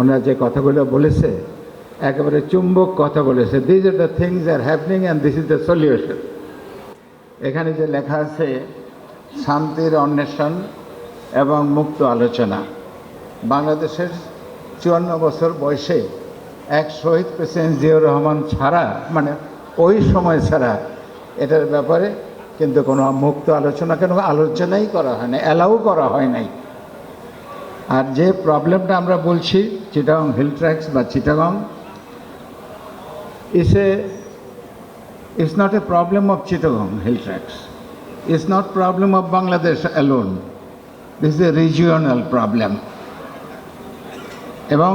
ওনারা যে কথাগুলো বলেছে, একেবারে চুম্বক কথা বলেছে। This are the things are happening and this is the solution এখানে যে লেখা আছে, শান্তির অন্বেষণ এবং মুক্ত আলোচনা। বাংলাদেশের চুয়ান্ন বছর বয়সে এক শহীদ প্রেসিডেন্ট জিয়াউর রহমান ছাড়া মানে ওই সময় ছাড়া এটার ব্যাপারে কিন্তু কোনো মুক্ত আলোচনা কেন, আলোচনাই করা হয় না অ্যালাউ করা হয় নাই। আর যে প্রবলেমটা আমরা বলছি, চিটাগং হিল ট্র্যাক্স বা Chittagong is a It's not a problem of Chittagong hill tracts It's not problem of Bangladesh alone This a regional problem এবং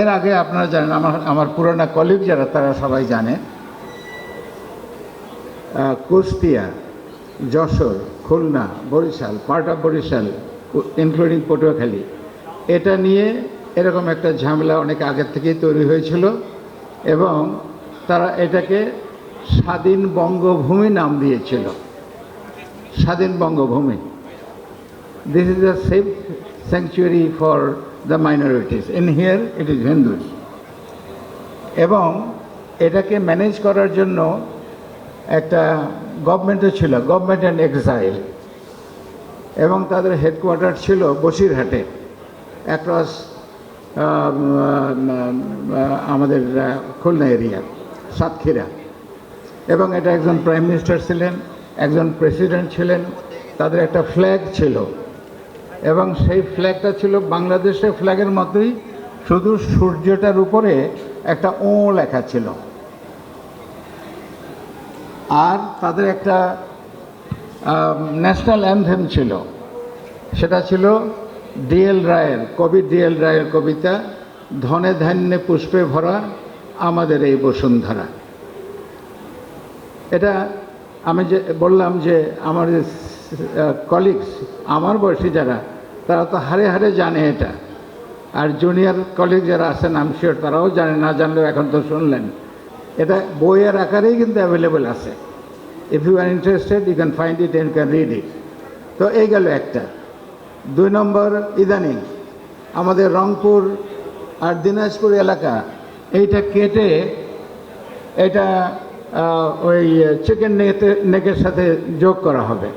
এর আগে আপনারা জানেন, আমার আমার পুরোনো কলিগ যারা, তারা সবাই জানে Kushtia, Jessore, Khulna, Barisal part of Barisal including Patuakhali এটা নিয়ে এরকম একটা ঝামেলা অনেক আগের থেকেই তৈরি হয়েছিল এবং তারা এটাকে স্বাধীন বঙ্গভূমি নাম দিয়েছিল। স্বাধীন Bangabhumi. This is a safe sanctuary for the minorities in here it is Hindus এবং এটাকে ম্যানেজ করার জন্য একটা গভর্নমেন্টও ছিল গভর্নমেন্ট অ্যান্ড এক্সাইল এবং তাদের হেডকোয়ার্টার ছিল বসিরহাটে। অ্যাক্রস আমাদের খুলনা এরিয়া সাতক্ষীরা। এবং এটা একজন প্রাইম মিনিস্টার ছিলেন, একজন প্রেসিডেন্ট ছিলেন, তাদের একটা ফ্ল্যাগ ছিল। এবং সেই ফ্ল্যাগটা ছিল বাংলাদেশের ফ্ল্যাগের মতোই, শুধু সূর্যটার উপরে একটা ও লেখা ছিল। আর তাদের একটা ন্যাশনাল অ্যানথেম ছিল। সেটা ছিল ডিএল রায়ের, কবি ডিএল রায়ের কবিতা, ধনে ধান্যে পুষ্পে ভরা আমাদের এই বসুন্ধরা। এটা আমি যে বললাম যে আমার কলিগস আমার বয়সী যারা, তারা তো হারে হারে জানে এটা। আর জুনিয়র কলিগ যারা আছেন আমি শিওর তারাও জানে, না জানলেও এখন তো শুনলেন। এটা বইয়ের আকারেই কিন্তু অ্যাভেলেবেল আছে। If you are interested you can find it and can read it তো এই গেল একটা। দুই নম্বর ইদানিং আমাদের রংপুর আর দিনাজপুর এলাকা এইটা কেটে এটা ওই চিকেন নেকের সাথে যোগ করা হবে।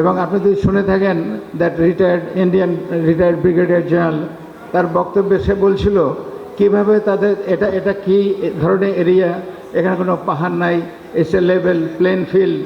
এবং আপনি যদি শুনে থাকেন that retired Indian retired brigadier general তার বক্তব্যে সে বলছিল, কীভাবে তাদের, এটা এটা কি ধরনের এরিয়া এখানে কোনো পাহাড় নাই এসে লেভেল প্লেন ফিল্ড